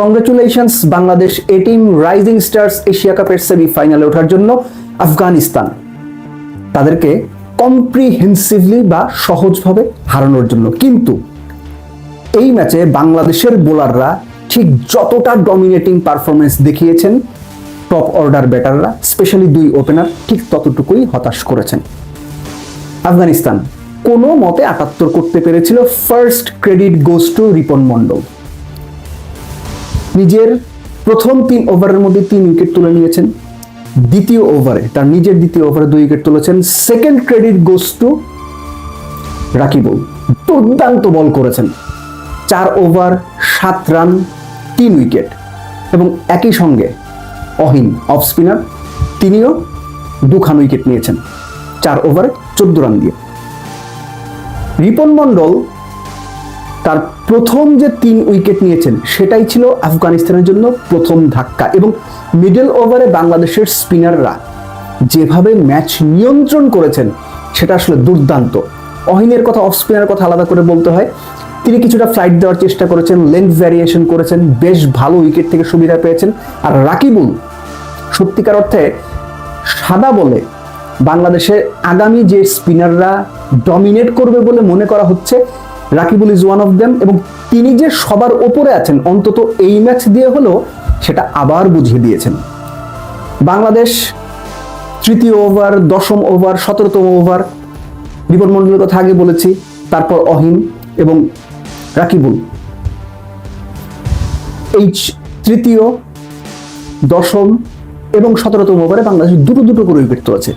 Congratulations Bangladesh A team rising stars Asia কাপের সেমি ফাইনালে ওঠার জন্য আফগানিস্তান। তাদেরকে কম্প্রিহেন্সিভলি বা সহজভাবে হারানোর জন্য। কিন্তু এই ম্যাচে বাংলাদেশের বোলাররা ঠিক যতটা ডমিনেটিং পারফরমেন্স দেখিয়েছেন টপ অর্ডার ব্যাটাররা স্পেশালি দুই ওপেনার ঠিক ততটুকুই হতাশ করেছেন। আফগানিস্তান কোনো মতে আটাত্তর করতে পেরেছিল। First credit goes to Ripon Mondal নিজের প্রথম তিন ওভারের মধ্যে তিন উইকেট তুলে নিয়েছেন। দ্বিতীয় ওভারে, তার নিজের দ্বিতীয় ওভারে দুই উইকেট তুলেছেন। Second credit goes to Rakibul দুর্দান্ত বল করেছেন। চার ওভার, সাত রান, তিন উইকেট এবং একই সঙ্গে অহিন, অফ স্পিনার, তিনিও দুখান উইকেট নিয়েছেন। চার ওভারে চোদ্দ রান দিয়ে। রিপন মন্ডল তার প্রথম যে তিন উইকেট নিয়েছেন, সেটাই ছিল আফগানিস্তানের জন্য প্রথম ধাক্কা এবং মিডল ওভারে বাংলাদেশের স্পিনাররা যেভাবে ম্যাচ নিয়ন্ত্রণ করেছেন, সেটা আসলে দুর্দান্ত। অহিনের কথা অফ স্পিনার কথা আলাদা করে বলতে হয়। তিনি কিছুটা ফ্লাইট দেওয়ার চেষ্টা করেছেন লেন্থ ভ্যারিয়েশন করেছেন, বেশ ভালো উইকেট থেকে সুবিধা পেয়েছেন। আর রাকিবুল, সত্যিকার অর্থে সাদা বলে বাংলাদেশের আগামী যে স্পিনাররা ডমিনেট করবে বলে মনে করা হচ্ছে Rakibul is one of them এবং তিনি যে সবার ওপরে আছেন, অন্তত এই ম্যাচ দিয়ে হলেও সেটা আবার বুঝিয়ে দিয়েছেন। বাংলাদেশ তৃতীয় ওভার দশম ওভার সতেরোতম ওভার মন্ডলের কথা আগে বলেছি, তারপর অহিম এবং রাকিবুল। এই তৃতীয়, দশম এবং সতেরোতম ওভারে বাংলাদেশ দুটো দুটো করে উইকেট তুলেছে।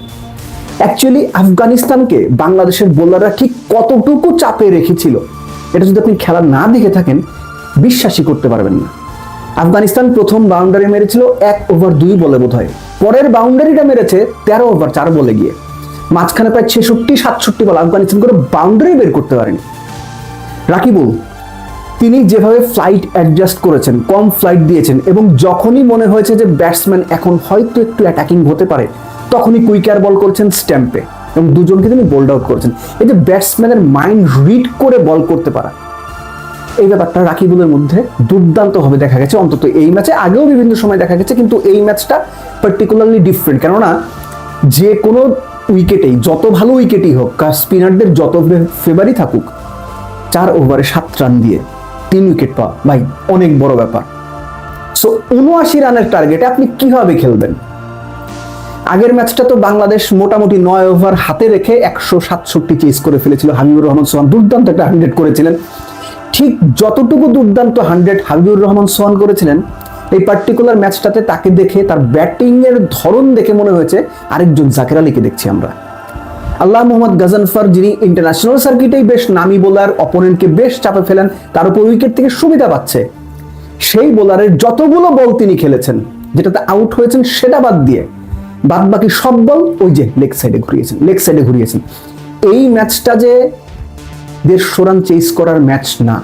অ্যাকচুয়ালি আফগানিস্তানকে বাংলাদেশের বোলাররা ঠিক কতটুকু চাপে রেখেছিল, এটা যদি আপনি খেলা না দেখে থাকেন, বিশ্বাসই করতে পারবেন না। আফগানিস্তান প্রথম বাউন্ডারি মেরেছিল এক ওভার দুই বলে বোধ হয় পরের বাউন্ডারিটা মেরেছে তেরো ওভার চার বলে গিয়ে। মাঝখানে প্রায় ছেষট্টি, সাতষট্টি বল আফগানিস্তান করে বাউন্ডারি বের করতে পারেনি। রাকিবুল, তিনি যেভাবে ফ্লাইট অ্যাডজাস্ট করেছেন, কম ফ্লাইট দিয়েছেন এবং যখনই মনে হয়েছে যে ব্যাটসম্যান এখন হয়তো একটু অ্যাটাকিং হতে পারে, তখনই কুইকার বল করছেন স্ট্যাম্পে এবং দুজনকে তিনি বোল্ড আউট করেছেন। এই যে ব্যাটসম্যানের মাইন্ড রিড করে বল করতে পারা, এই ব্যাপারটা রাকিবুলের মধ্যে দুর্দান্তভাবে দেখা গেছে। অন্তত এই ম্যাচে আগেও বিভিন্ন সময় দেখা গেছে, কিন্তু এই ম্যাচটা পার্টিকুলারলি ডিফারেন্ট কেননা, যে কোনো উইকেটেই যত ভালো উইকেটই হোক, কার স্পিনারদের যত ফেভারই থাকুক, চার ওভারে সাত রান দিয়ে তিন উইকেট পাওয়া, ভাই, অনেক বড় ব্যাপার। সো উনআশি রানের টার্গেটে আপনি কীভাবে খেলবেন? আগের ম্যাচটা তো বাংলাদেশ মোটামুটি নয় ওভার হাতে রেখে একশো সাতষট্টি চেস করে ফেলেছিল হাবিবুর রহমান সোহান। দুর্দান্ত একটা হান্ড্রেড করেছিলেন। ঠিক যতটুকু দুর্দান্ত হান্ড্রেড হাবিবুর রহমান সোহান করেছিলেন, এই পার্টিকুলার ম্যাচটাতে তাকে দেখে, তার ব্যাটিং এর ধরন দেখে মনে হয়েছে, আরেকজন জাকের আলীকে দেখছি আমরা। আল্লাহ মোহাম্মদ গাজানফার, যিনি ইন্টারন্যাশনাল সার্কিটেই বেশ নামি বোলার অপোনেন্টকে বেশ চাপে ফেলেন, তার উপর উইকেট থেকে সুবিধা পাচ্ছে। সেই বোলারের যতগুলো বল তিনি খেলেছেন, যেটাতে আউট হয়েছেন, সেটা বাদ দিয়ে বাদ বাকি সব বল ওই যে লেগ সাইডে ঘুরিয়েছেন, লেগ সাইডে ঘুরিয়েছেন। এই ম্যাচটা যে দেড়শো রান চেস করার ম্যাচ না,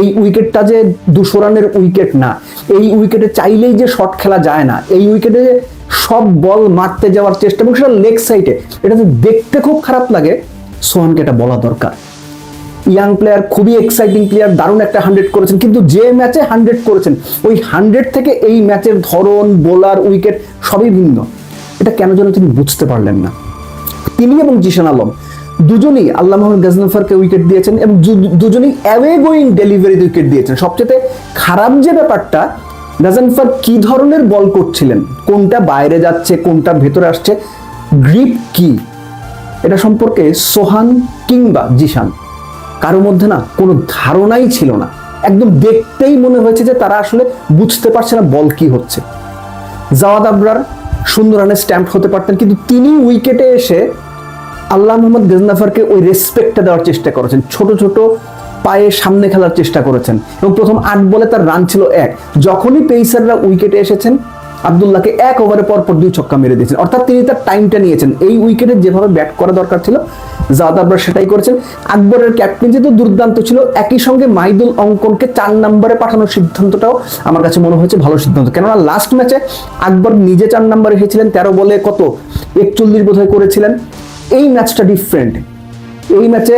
এই উইকেটটা যে দুশো রানের উইকেট না, এই উইকেটে চাইলেই যে শট খেলা যায় না, এই উইকেটে সব বল মারতে যাওয়ার চেষ্টা এবং সেটা লেগ সাইডে এটা যে দেখতে খুব খারাপ লাগে, সোহানকে এটা বলা দরকার। ইয়াং প্লেয়ার খুবই এক্সাইটিং প্লেয়ার দারুণ একটা হান্ড্রেড করেছেন, কিন্তু যে ম্যাচে হান্ড্রেড করেছেন, ওই হান্ড্রেড থেকে এই ম্যাচের ধরন বোলার উইকেট সবই ভিন্ন। এটা কেন যেন তিনি বুঝতে পারলেন না। তিনি এবং জিশান আলম দুজনেই আল্লাহ মোহাম্মদ গাজনফারকে উইকেট দিয়েছেন এবং দুজনেই অ্যাওয়ে গোয়িং ডেলিভারিতে উইকেট দিয়েছেন। সবচেয়ে খারাপ যে ব্যাপারটা, গাজনফার কি ধরনের বল করছিলেন? কোনটা বাইরে যাচ্ছে, কোনটা ভেতরে আসছে? গ্রিপ কি? এটা সম্পর্কে সোহান কিংবা জিশান কারোর মধ্যে না কোনো ধারণাই ছিল না। একদম দেখতেই মনে হয়েছে যে তারা আসলে বুঝতে পারছে না বল কি হচ্ছে। জাওয়াদ আবরার সুন্দর রানে স্ট্যাম্প হতে পারতেন। কিন্তু তিনি উইকেটে এসে আল্লাহ মোহাম্মদ গজনাফারকে ওই রেসপেক্টটা দেওয়ার চেষ্টা করেছেন। ছোট ছোট পায়ে সামনে খেলার চেষ্টা করেছেন। এবং প্রথম আট বলে তার রান ছিল এক। যখনই পেসাররা উইকেটে এসেছেন আবদুল্লাহকে এক ওভারে পর দুই ছক্কা মেরে দিয়েছেন। অর্থাৎ তিনি তার টাইমটা নিয়েছেন। এই উইকেটে যেভাবে ব্যাট করা দরকার ছিল জাদ আকবর সেটাই করেছেন। আকবরের ক্যাপ্টেন্সি তো দুর্দান্ত ছিল, একই সঙ্গে মাইদুল অঙ্কনকে চার নম্বরে পাঠানোর সিদ্ধান্তটাও আমার কাছে মনে হয়েছে ভালো সিদ্ধান্ত। কেননা লাস্ট ম্যাচে আকবর নিজে চার নম্বরে এসেছিলেন তেরো বলে কত? একচল্লিশ বোধহয় করেছিলেন। এই ম্যাচটা ডিফারেন্ট এই ম্যাচে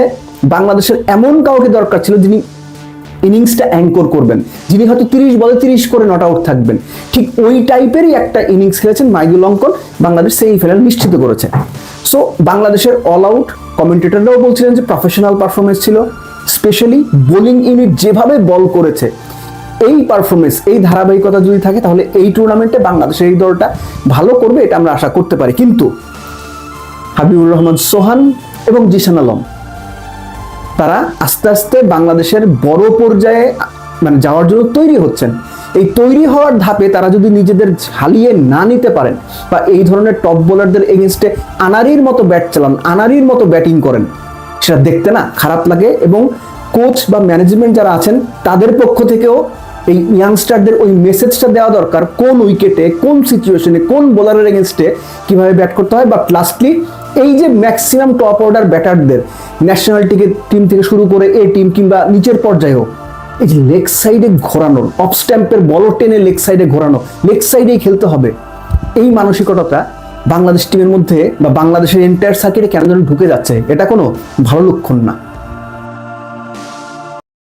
বাংলাদেশের এমন কাউকে দরকার ছিল যিনি ইনিংসটা অ্যাঙ্কর করবেন। যিনি হয়তো তিরিশ বলে তিরিশ করে নট আউট থাকবেন। ঠিক ওই টাইপেরই একটা ইনিংস খেলেছেন মাইদুল অঙ্কন বাংলাদেশ সেই ফাইনাল নিশ্চিত করেছে। সো বাংলাদেশের অল আউট কমেন্টেটররাও বলছিলেন যে প্রফেশনাল পারফরমেন্স ছিল স্পেশালি বোলিং ইউনিট যেভাবে বল করেছে, এই পারফরমেন্স এই ধারাবাহিকতা যদি থাকে, তাহলে এই টুর্নামেন্টে বাংলাদেশের এই দলটা ভালো করবে, এটা আমরা আশা করতে পারি। কিন্তু হাবিবুর রহমান, সোহান এবং জিসান আলম তারা আস্তে আস্তে বাংলাদেশের বড় পর্যায়ে মানে যাওয়ার জন্য তৈরি হচ্ছেন। এই তৈরি হওয়ার ধাপে তারা যদি নিজেদের ঝালিয়ে না নিতে পারেন বা এই ধরনের টপ বোলারদের এগেনস্টে আনারির মতো ব্যাট চালান আনারির মতো ব্যাটিং করেন, সেটা দেখতে না খারাপ লাগে এবং কোচ বা ম্যানেজমেন্ট যারা আছেন, তাদের পক্ষ থেকেও এই ইয়াংস্টারদের ওই মেসেজটা দেওয়া দরকার, কোন উইকেটে কোন সিচুয়েশনে কোন বোলারের এগেনস্টে কীভাবে ব্যাট করতে হয় বা লাস্টলি এই যে ম্যাক্সিমাম টপ অর্ডার ব্যাটারদের ন্যাশনাল টিম থেকে শুরু করে এ টিম কিংবা নিচের পর্যায়ে হোক, এই যে লেগ সাইডে ঘোরানো অফ স্ট্যাম্পের বল টেনে লেগ সাইডে ঘোরানো লেগ সাইডেই খেলতে হবে। এই মানসিকতাটা বাংলাদেশ টিমের মধ্যে বা বাংলাদেশের এন্টায়ার সার্কিটে কেন যেন ঢুকে যাচ্ছে, এটা কোনো ভালো লক্ষণ না।